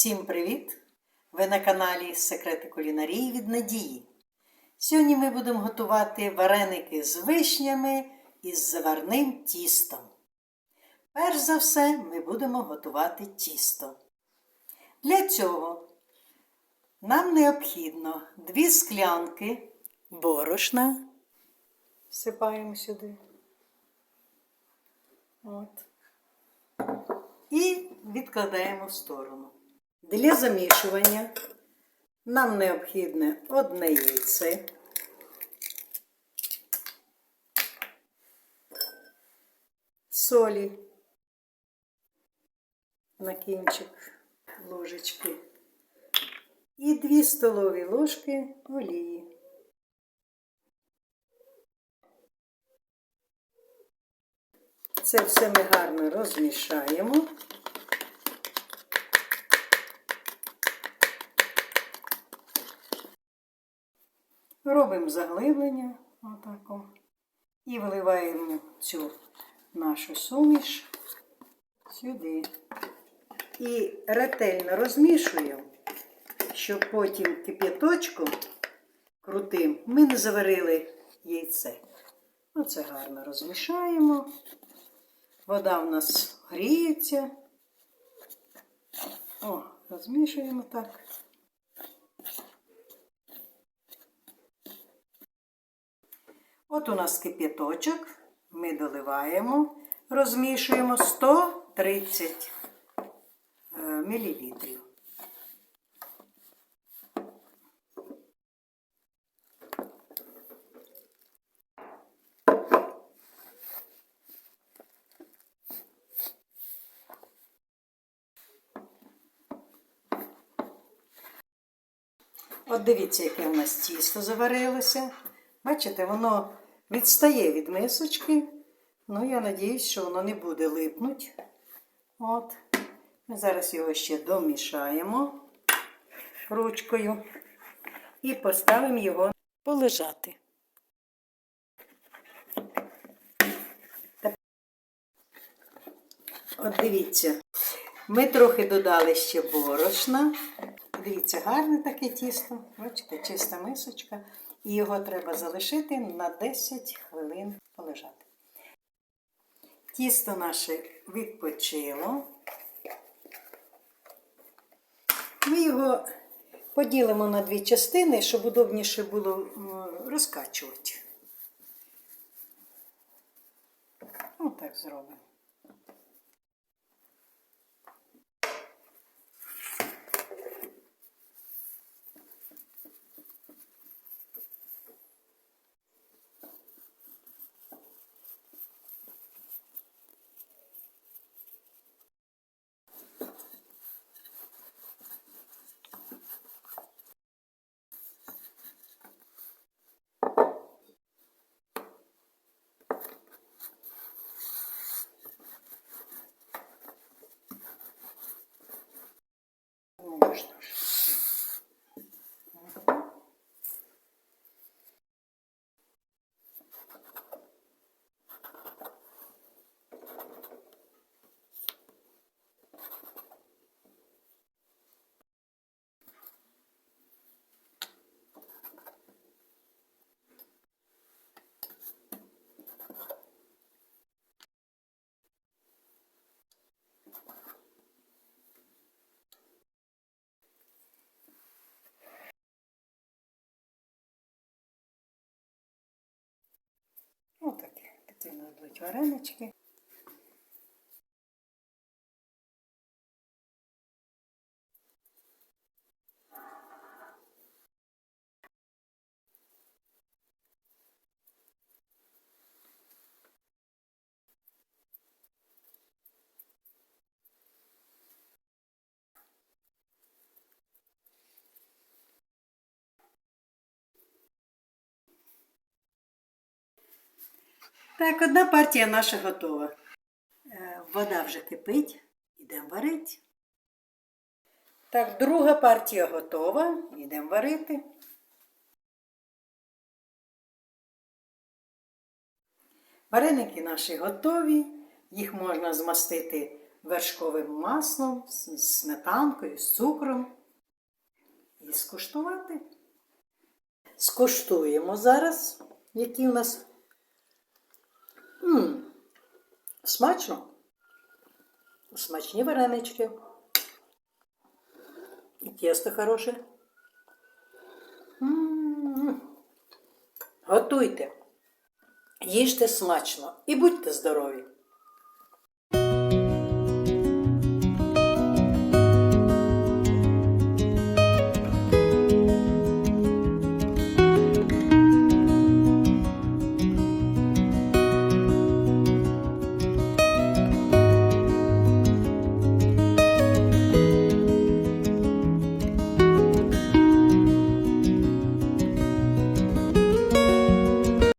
Всім привіт! Ви на каналі Секрети кулінарії від Надії. Сьогодні ми будемо готувати вареники з вишнями і з заварним тістом. Перш за все, ми будемо готувати тісто. Для цього нам необхідно 2 склянки борошна. Всипаємо сюди. От. І відкладаємо в сторону. Для замішування нам необхідне одне яйце, солі на кінчик ложечки і 2 столові ложки олії. Це все ми гарно розмішаємо. Робимо заглиблення отако. І вливаємо цю нашу суміш сюди. І ретельно розмішуємо, щоб потім кип'яточком крутим ми не заварили яйце. Оце гарно розмішаємо. Вода в нас гріється. О, розмішуємо так. От у нас кип'яточок. Ми доливаємо, розмішуємо 130 мл. От дивіться, яке у нас тісто заварилося. Бачите, воно відстає від мисочки. Ну, я надіюсь, що воно не буде липнуть. От. Ми зараз його ще домішаємо ручкою і поставимо його полежати. От дивіться, ми трохи додали ще борошна. Дивіться, гарне таке тісто. Бачите, чиста мисочка. І його треба залишити на 10 хвилин полежати. Тісто наше відпочило. Ми його поділимо на дві частини, щоб удобніше було розкачувати. Отак зробимо. Можна ж. Потрібно будуть варенички. Так, одна партія наша готова. Е, Вода вже кипить, йдемо варити. Так, друга партія готова, йдемо варити. Вареники наші готові, їх можна змастити вершковим маслом, з сметанкою, з цукром. І скуштувати. Скуштуємо зараз, які у нас. М смачно. Смачні варенички. І тісто хороше. М. Готуйте, їжте смачно і будьте здорові!